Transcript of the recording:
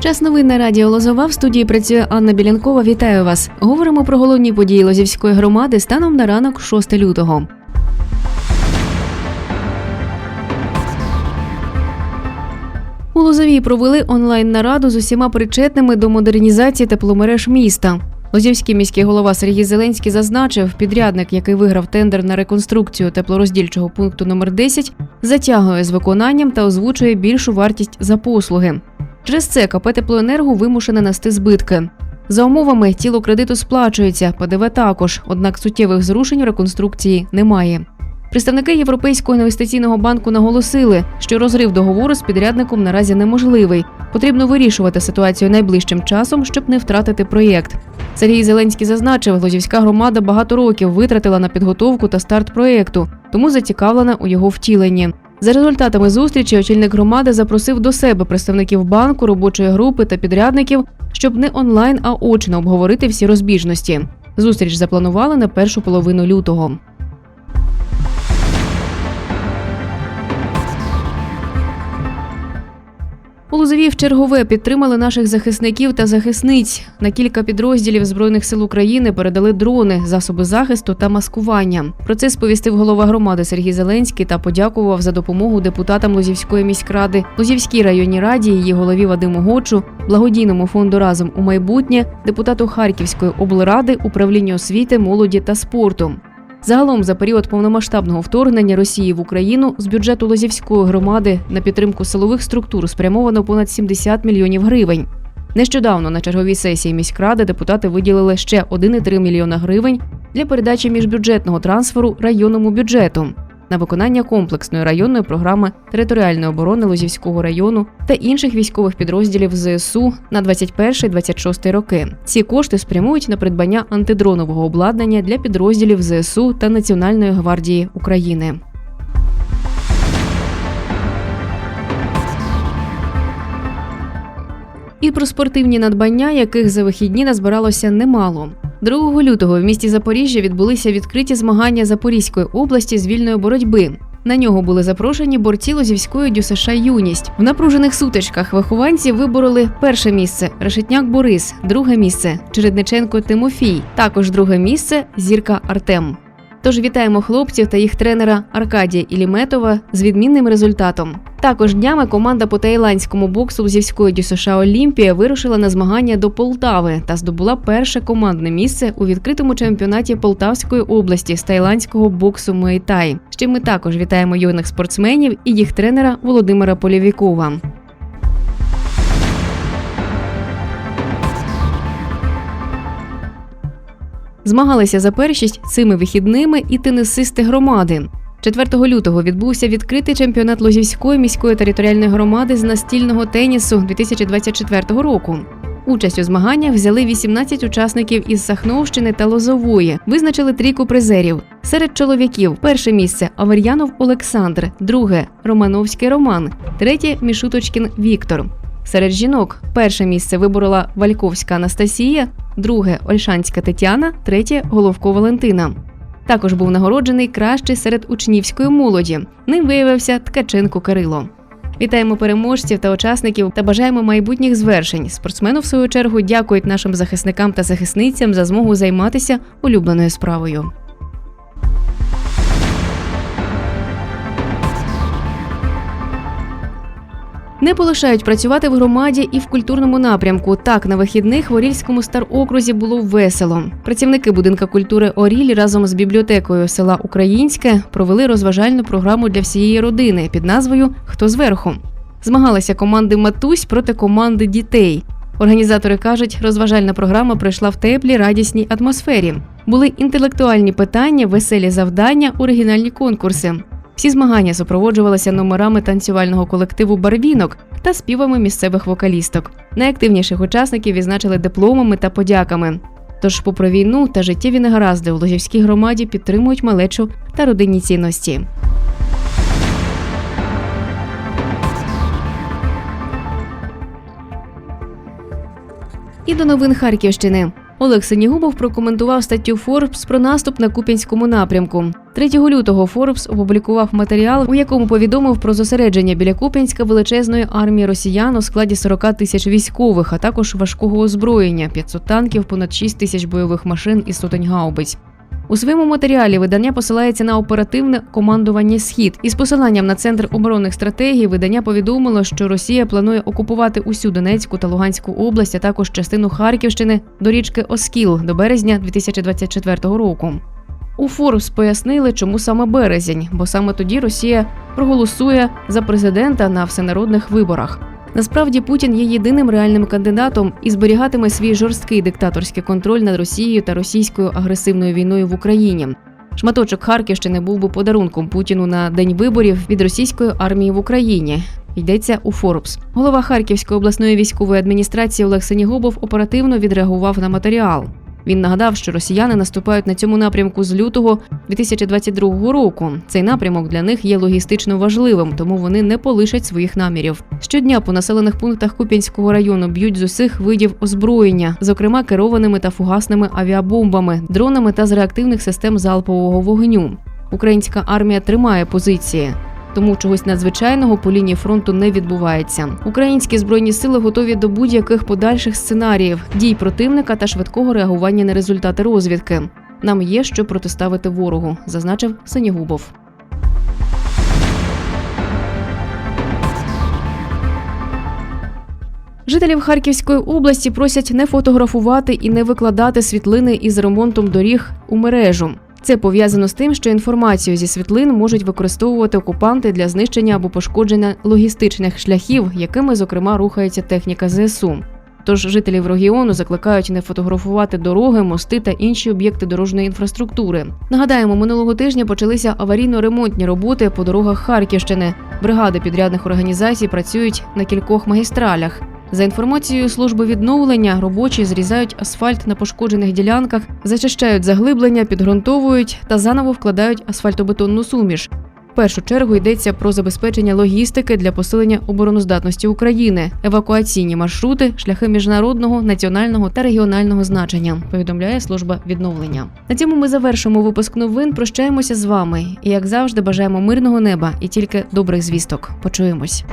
Час новин на радіо Лозова в студії працює Анна Білянкова. Вітаю вас. Говоримо про головні події Лозівської громади станом на ранок 6 лютого. У Лозовій провели онлайн нараду з усіма причетними до модернізації тепломереж міста. Лозівський міський голова Сергій Зеленський зазначив, підрядник, який виграв тендер на реконструкцію теплороздільчого пункту номер 10, затягує з виконанням та озвучує більшу вартість за послуги. Через це КП «Теплоенерго» вимушене нести збитки. За умовами тіло кредиту сплачується, ПДВ також, однак суттєвих зрушень у реконструкції немає. Представники Європейського інвестиційного банку наголосили, що розрив договору з підрядником наразі неможливий. Потрібно вирішувати ситуацію найближчим часом, щоб не втратити проєкт. Сергій Зеленський зазначив, Лозівська громада багато років витратила на підготовку та старт проєкту, тому зацікавлена у його втіленні. За результатами зустрічі очільник громади запросив до себе представників банку, робочої групи та підрядників, щоб не онлайн, а очно обговорити всі розбіжності. Зустріч запланували на першу половину лютого. У Лозові в чергове підтримали наших захисників та захисниць. На кілька підрозділів збройних сил України передали дрони, засоби захисту та маскування. Про це сповістив голова громади Сергій Зеленський та подякував за допомогу депутатам Лозівської міськради, Лозівській районній раді, її голові Вадиму Гочу, благодійному фонду разом у майбутнє, депутату Харківської облради, управлінню освіти, молоді та спорту. Загалом за період повномасштабного вторгнення Росії в Україну з бюджету Лозівської громади на підтримку силових структур спрямовано понад 70 мільйонів гривень. Нещодавно на черговій сесії міськради депутати виділили ще 1,3 мільйона гривень для передачі міжбюджетного трансферу районному бюджету на виконання комплексної районної програми територіальної оборони Лозівського району та інших військових підрозділів ЗСУ на 21-26 роки. Ці кошти спрямують на придбання антидронового обладнання для підрозділів ЗСУ та Національної гвардії України. І про спортивні надбання, яких за вихідні назбиралося немало. 2 лютого в місті Запоріжжя відбулися відкриті змагання Запорізької області з вільної боротьби. На нього були запрошені борці Лозівської ДЮСШ Юність. В напружених сутичках вихованці вибороли перше місце Решетняк Борис, друге місце Чередниченко Тимофій, також друге місце Зірка Артем. Тож вітаємо хлопців та їх тренера Аркадія Іліметова з відмінним результатом. Також днями команда по таїландському боксу Лузівської ДЮСШ Олімпія вирушила на змагання до Полтави та здобула перше командне місце у відкритому чемпіонаті Полтавської області з таїландського боксу Муейтай. Чим ми також вітаємо юних спортсменів і їх тренера Володимира Полівікова. Змагалися за першість цими вихідними і тенісисти громади. 4 лютого відбувся відкритий чемпіонат Лозівської міської територіальної громади з настільного тенісу 2024 року. Участь у змаганнях взяли 18 учасників із Сахновщини та Лозової. Визначили трійку призерів. Серед чоловіків перше місце Авер'янов Олександр, друге Романовський Роман, третє Мішуточкін Віктор. Серед жінок перше місце виборола Вальковська Анастасія, друге Ольшанська Тетяна, третє Головко Валентина. Також був нагороджений кращий серед учнівської молоді. Ним виявився Ткаченко Кирило. Вітаємо переможців та учасників та бажаємо майбутніх звершень. Спортсмени, в свою чергу, дякують нашим захисникам та захисницям за змогу займатися улюбленою справою. Не полишають працювати в громаді і в культурному напрямку. Так, на вихідних в Орільському старокрузі було весело. Працівники будинка культури Оріль разом з бібліотекою села Українське провели розважальну програму для всієї родини під назвою Хто зверху. Змагалися команди Матусь проти команди дітей. Організатори кажуть, розважальна програма пройшла в теплій радісній атмосфері. Були інтелектуальні питання, веселі завдання, оригінальні конкурси. Всі змагання супроводжувалися номерами танцювального колективу Барвінок та співами місцевих вокалісток. Найактивніших учасників відзначили дипломами та подяками. Тож, попри війну та життєві негаразди у Лозівській громаді підтримують малечу та родинні цінності. І до новин Харківщини. Олег Синігубов прокоментував статтю Форбс про наступ на Куп'янському напрямку. 3 лютого Форбс опублікував матеріал, у якому повідомив про зосередження біля Куп'янська величезної армії росіян у складі 40 тисяч військових, а також важкого озброєння, 500 танків, понад 6 тисяч бойових машин і сотень гаубиць. У своєму матеріалі видання посилається на оперативне командування Схід із посиланням на центр оборонних стратегій. Видання повідомило, що Росія планує окупувати усю Донецьку та Луганську область, а також частину Харківщини до річки Оскіл до березня 2024 року. У Форбс пояснили, чому саме березень, бо саме тоді Росія проголосує за президента на всенародних виборах. Насправді Путін є єдиним реальним кандидатом і зберігатиме свій жорсткий диктаторський контроль над Росією та російською агресивною війною в Україні. Шматочок Харківщини був би подарунком Путіну на день виборів від російської армії в Україні. Йдеться у Форбс. Голова Харківської обласної військової адміністрації Олег Сенігубов оперативно відреагував на матеріал. Він нагадав, що росіяни наступають на цьому напрямку з лютого 2022 року. Цей напрямок для них є логістично важливим, тому вони не полишать своїх намірів. Щодня по населених пунктах Куп'янського району б'ють з усіх видів озброєння, зокрема керованими та фугасними авіабомбами, дронами та з реактивних систем залпового вогню. Українська армія тримає позиції. Тому чогось надзвичайного по лінії фронту не відбувається. Українські збройні сили готові до будь-яких подальших сценаріїв, дій противника та швидкого реагування на результати розвідки. Нам є що протиставити ворогу, зазначив Синігубов. Жителів Харківської області просять не фотографувати і не викладати світлини із ремонтом доріг у мережу. Це пов'язано з тим, що інформацію зі світлин можуть використовувати окупанти для знищення або пошкодження логістичних шляхів, якими, зокрема, рухається техніка ЗСУ. Тож жителів регіону закликають не фотографувати дороги, мости та інші об'єкти дорожньої інфраструктури. Нагадаємо, минулого тижня почалися аварійно-ремонтні роботи по дорогах Харківщини. Бригади підрядних організацій працюють на кількох магістралях. За інформацією служби відновлення, робочі зрізають асфальт на пошкоджених ділянках, зачищають заглиблення, підґрунтовують та заново вкладають асфальтобетонну суміш. В першу чергу йдеться про забезпечення логістики для посилення обороноздатності України, евакуаційні маршрути, шляхи міжнародного, національного та регіонального значення. Повідомляє служба відновлення. На цьому ми завершимо випуск новин. Прощаємося з вами і, як завжди, бажаємо мирного неба і тільки добрих звісток. Почуємось.